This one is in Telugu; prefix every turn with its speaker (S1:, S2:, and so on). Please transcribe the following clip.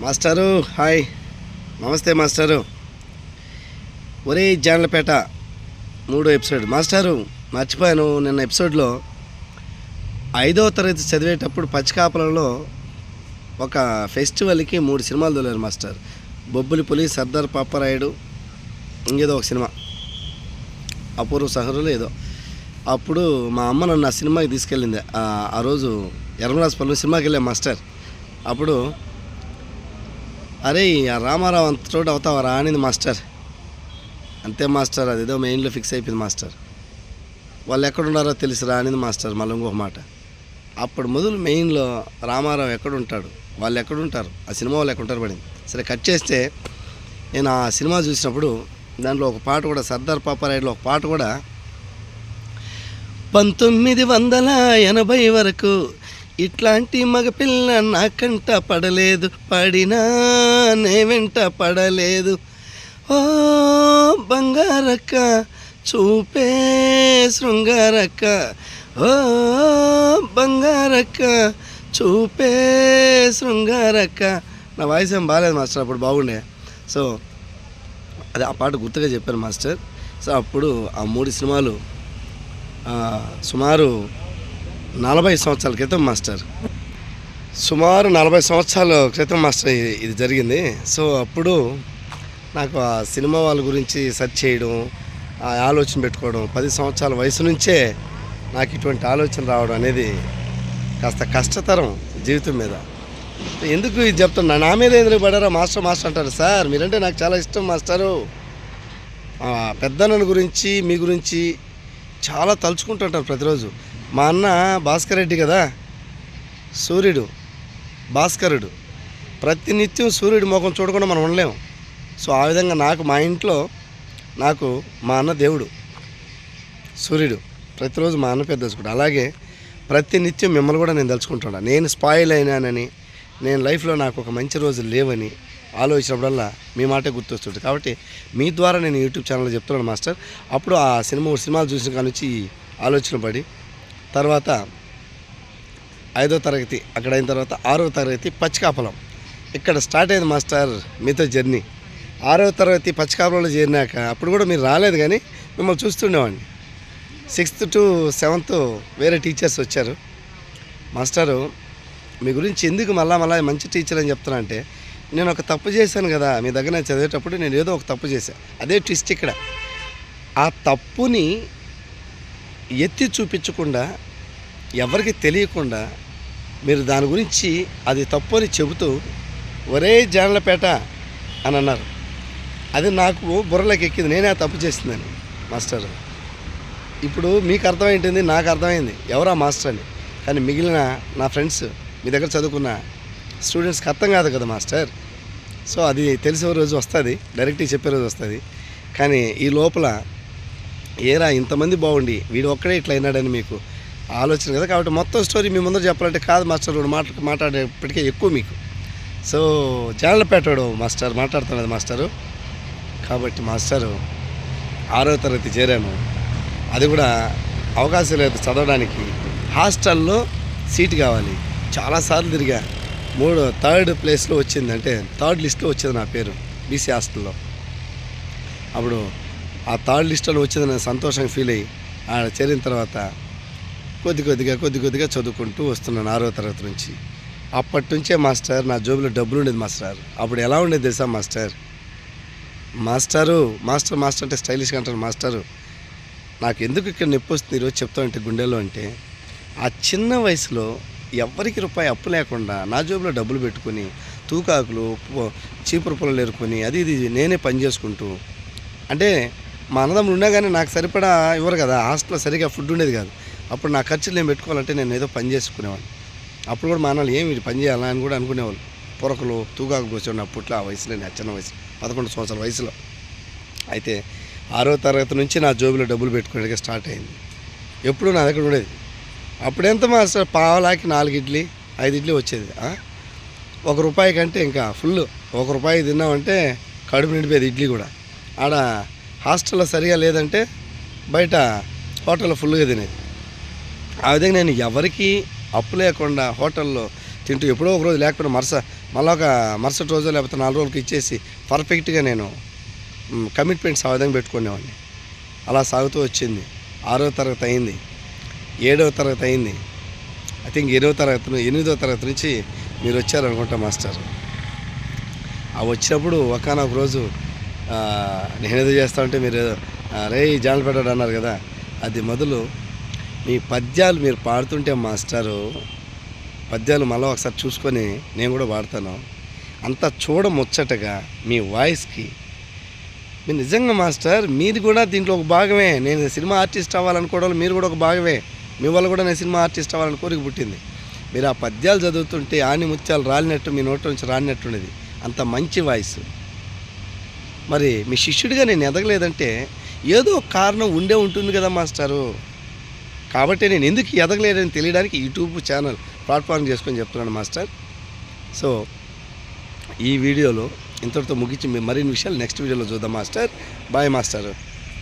S1: మాస్టారు హాయ్. నమస్తే మాస్టారు. ఒరే జాన్లపేట మూడో ఎపిసోడ్. మాస్టారు మర్చిపోయాను నిన్న ఎపిసోడ్లో. ఐదవ తరగతి చదివేటప్పుడు పచ్చికాపలంలో ఒక ఫెస్టివల్కి మూడు సినిమాలు తోలారు మాస్టర్. బొబ్బులి పులి సర్దార్ పాపరాయుడు ఇంకేదో ఒక సినిమా. అపూర్వ సహరులు ఏదో. అప్పుడు మా అమ్మ నన్ను ఆ సినిమాకి తీసుకెళ్ళింది. ఆ- ఆ రోజు ఎర్మరాజపల్లి సినిమాకి వెళ్ళాం మాస్టర్. అప్పుడు అరే ఆ రామారావు అంత చోట అవుతావా? రానిది అనింది మాస్టర్. అంతే మాస్టర్ అదేదో మెయిన్లో ఫిక్స్ అయిపోయింది మాస్టర్. వాళ్ళు ఎక్కడున్నారో తెలిసి రానిది అనింది మాస్టర్ మళ్ళీ ఇంకొక మాట. అప్పుడు మొదలు మెయిన్లో రామారావు ఎక్కడుంటాడు? వాళ్ళు ఎక్కడుంటారు? ఆ సినిమా వాళ్ళు ఎక్కడుంటారు పడింది? సరే కట్ చేస్తే నేను ఆ సినిమా చూసినప్పుడు దాంట్లో ఒక పాట కూడా సర్దార్ పాపారాయుడులో ఒక పాట కూడా పంతొమ్మిది వందల ఎనభై వరకు ఇట్లాంటి మగపిల్ల నాకంట పడలేదు పడినా నే వెంట పడలేదు. ఓ బంగారక్క చూపే శృంగారక్క. ఓ బంగారక్క చూపే శృంగారక్క. నా వాయిస్ ఏం బాగాలేదు మాస్టర్ అప్పుడు బాగుండే. సో అది ఆ పాట గుర్తుగా చెప్పారు మాస్టర్. సో అప్పుడు ఆ మూడు సినిమాలు సుమారు నలభై సంవత్సరాల క్రితం మాస్టర్. సుమారు నలభై సంవత్సరాల క్రితం మాస్టర్ ఇది- జరిగింది. సో అప్పుడు నాకు ఆ సినిమా వాళ్ళ గురించి సెర్చ్ చేయడం ఆ ఆలోచన పెట్టుకోవడం పది సంవత్సరాల వయసు నుంచే నాకు ఇటువంటి ఆలోచన రావడం అనేది కాస్త కష్టతరం జీవితం మీద. ఎందుకు ఇది చెప్తున్నా? నా మీద ఎందుకు పడారా మాస్టర్ మాస్టర్ అంటారు సార్ మీరంటే నాకు చాలా ఇష్టం మాస్టరు. ఆ, గురించి మీ గురించి చాలా తలుచుకుంటుంటారు ప్రతిరోజు. మా అన్న భాస్కర్ రెడ్డి కదా? సూర్యుడు భాస్కరుడు. ప్రతినిత్యం సూర్యుడి ముఖం చూడకుండా మనం ఉండలేము సో ఆ విధంగా నాకు మా ఇంట్లో నాకు మా అన్న దేవుడు సూర్యుడు. ప్రతిరోజు మా అన్న పెద్ద తలుచుకుంటా అలాగే ప్రతినిత్యం మిమ్మల్ని కూడా నేను తలుచుకుంటున్నా నేను స్పాయిల్ అయినానని నేను లైఫ్లో నాకు ఒక మంచి రోజు లేవని ఆలోచించినప్పుడల్లా మీ మాటే గుర్తొస్తుంది కాబట్టి మీ ద్వారా నేను యూట్యూబ్ ఛానల్లో చెప్తున్నాను మాస్టర్. అప్పుడు ఆ సినిమా సినిమాలు చూసిన కానీ వచ్చి ఆలోచన పడి తర్వాత ఐదో తరగతి అక్కడ అయిన తర్వాత ఆరో తరగతి పచ్చికాపలం. ఇక్కడ స్టార్ట్ అయింది మాస్టర్ మీతో జర్నీ. ఆరో తరగతి పచ్చికాపలంలో చేరినాక అప్పుడు కూడా మీరు రాలేదు కానీ మిమ్మల్ని చూస్తుండేవాడిని. సిక్స్త్ టు సెవెంత్ వేరే టీచర్స్ వచ్చారు. మాస్టారు మీ గురించి ఎందుకు మళ్ళా మళ్ళా మంచి టీచర్ అని చెప్తున్నా అంటే నేను ఒక తప్పు చేశాను కదా మీ దగ్గర నేను చదివేటప్పుడు నేను ఏదో ఒక తప్పు చేశాను అదే ట్విస్ట్ ఇక్కడ. ఆ తప్పుని ఎత్తి చూపించకుండా ఎవరికి తెలియకుండా మీరు దాని గురించి అది తప్పు అని చెబుతూ ఒరే జానలపేట అని అన్నారు. అది నాకు బుర్రలోకి ఎక్కింది. నేనే తప్పు చేసిందని మాస్టర్. ఇప్పుడు మీకు అర్థమైంటుంది నాకు అర్థమైంది. ఎవరా మాస్టర్ అని. కానీ మిగిలిన నా ఫ్రెండ్స్ మీ దగ్గర చదువుకున్న స్టూడెంట్స్కి అర్థం కాదు కదా మాస్టర్. సో అది తెలిసే రోజు వస్తుంది. డైరెక్ట్గా చెప్పే రోజు వస్తుంది. కానీ ఈ లోపల ఏరా ఇంతమంది బాగుండి. వీడు ఒక్కడే ఇట్లా అయినాడని మీకు ఆలోచన కదా. కాబట్టి మొత్తం స్టోరీ మీ ముందర చెప్పాలంటే కాదు మాస్టర్ రెండు మాట మాట్లాడేప్పటికే ఎక్కువ మీకు. సో జాలపేటాడు మాస్టర్ మాట్లాడుతున్నాడు మాస్టరు. కాబట్టి మాస్టరు ఆరో తరగతి చేరాను అది కూడా అవకాశం లేదు చదవడానికి. హాస్టల్లో సీట్ కావాలి. చాలాసార్లు తిరిగా. మూడు థర్డ్ ప్లేస్లో వచ్చింది అంటే థర్డ్ లిస్ట్లో వచ్చింది నా పేరు బీసీ హాస్టల్లో. అప్పుడు ఆ థర్డ్ లిస్టులో వచ్చిందని సంతోషంగా ఫీల్ అయ్యి ఆడ చేరిన తర్వాత కొద్ది కొద్దిగా కొద్ది కొద్దిగా చదువుకుంటూ వస్తున్నాను ఆరో తరగతి నుంచి. అప్పటి నుంచే మాస్టర్ నా జోబులో డబ్బులు ఉండేది మాస్టర్. అప్పుడు ఎలా ఉండేది తెలుసా మాస్టర్? మాస్టరు మాస్టర్ మాస్టర్ అంటే స్టైలిష్గా అంటారు మాస్టరు. నాకు ఎందుకు ఇక్కడ నొప్పి వస్తుంది ఈరోజు చెప్తా ఉంటే గుండెలో అంటే ఆ చిన్న వయసులో ఎవరికి రూపాయి అప్పు లేకుండా నా జోబులో డబ్బులు పెట్టుకొని తూకాకులు చీపురు పుల్లలు ఏరుకొని అది ఇది నేనే పని చేసుకుంటూ అంటే మా అన్నదమ్ములు ఉన్నా కానీ నాకు సరిపడా ఇవ్వరు కదా. హాస్టల్లో సరిగా ఫుడ్ ఉండేది కాదు. అప్పుడు నా ఖర్చులు నేను పెట్టుకోవాలంటే నేను ఏదో పని చేసుకునేవాడిని. అప్పుడు కూడా మా అన్నలు ఏమి పని చేయాలా అని కూడా అనుకునేవాళ్ళు. పొరకలు తూగాకు కూర్చొని అప్పట్లో ఆ వయసులో నేను చిన్న వయసు పదకొండు సంవత్సరాల వయసులో. అయితే ఆరో తరగతి నుంచి నా జోబులో డబ్బులు పెట్టుకోవడానికి స్టార్ట్ అయింది. ఎప్పుడు నా దగ్గర ఉండేది. అప్పుడెంత మాస్టర్? పావలాకి నాలుగు ఇడ్లీ ఐదు ఇడ్లీ వచ్చేది. ఒక రూపాయి కంటే ఇంకా ఫుల్. ఒక రూపాయి తిన్నామంటే కడుపు నిండిపోయేది ఇడ్లీ కూడా. ఆడ హాస్టల్లో సరిగా లేదంటే బయట హోటల్లో ఫుల్గా తినేది. ఆ విధంగా నేను ఎవరికి అప్పు లేకుండా హోటల్లో తింటూ ఎప్పుడో ఒక రోజు లేకపోతే మరుస మళ్ళీ ఒక మరుసటి రోజు లేకపోతే నాలుగు రోజులకి ఇచ్చేసి పర్ఫెక్ట్గా నేను కమిట్మెంట్స్ ఆ విధంగా పెట్టుకునేవాడిని. అలా సాగుతూ వచ్చింది. ఆరో తరగతి అయింది. ఏడవ తరగతి అయింది. ఐ థింక్ ఎనిమిదో తరగతి ఎనిమిదవ ఎనిమిదో తరగతి నుంచి మీరు వచ్చారనుకుంటా మాస్టర్. ఆ వచ్చినప్పుడు ఒకనొక రోజు నేనేదో చేస్తా ఉంటే మీరు ఆ, ఈ జానలు పెట్టాడు అన్నారు కదా. అది మొదలు మీ పద్యాలు మీరు పాడుతుంటే మాస్టారు పద్యాలు మళ్ళీ ఒకసారి చూసుకొని నేను కూడా పాడతాను. అంత చూడ ముచ్చటగా మీ వాయిస్కి. మీరు నిజంగా మాస్టర్ మీది కూడా దీంట్లో ఒక భాగమే. నేను సినిమా ఆర్టిస్ట్ అవ్వాలనుకోవడం మీరు కూడా ఒక భాగమే. మీ వల్ల కూడా నేను సినిమా ఆర్టిస్ట్ అవ్వాలని కోరిక పుట్టింది. మీరు ఆ పద్యాలు చదువుతుంటే ఆని ముత్యాలు రాలినట్టు మీ నోట్లో నుంచి రాలినట్టుండేది అంత మంచి వాయిస్. మరి మీ శిష్యుడిగా నేను ఎదగలేదంటే ఏదో ఒక కారణం ఉండే ఉంటుంది కదా మాస్టారు. కాబట్టి నేను ఎందుకు ఎదగలేదని తెలియడానికి యూట్యూబ్ ఛానల్ ప్లాట్ఫామ్ చేసుకొని చెప్తున్నాను మాస్టర్. సో ఈ వీడియోలో ఇంతటితో ముగించి మరిన్ని విషయాలు నెక్స్ట్ వీడియోలో చూద్దాం మాస్టర్. Bye master.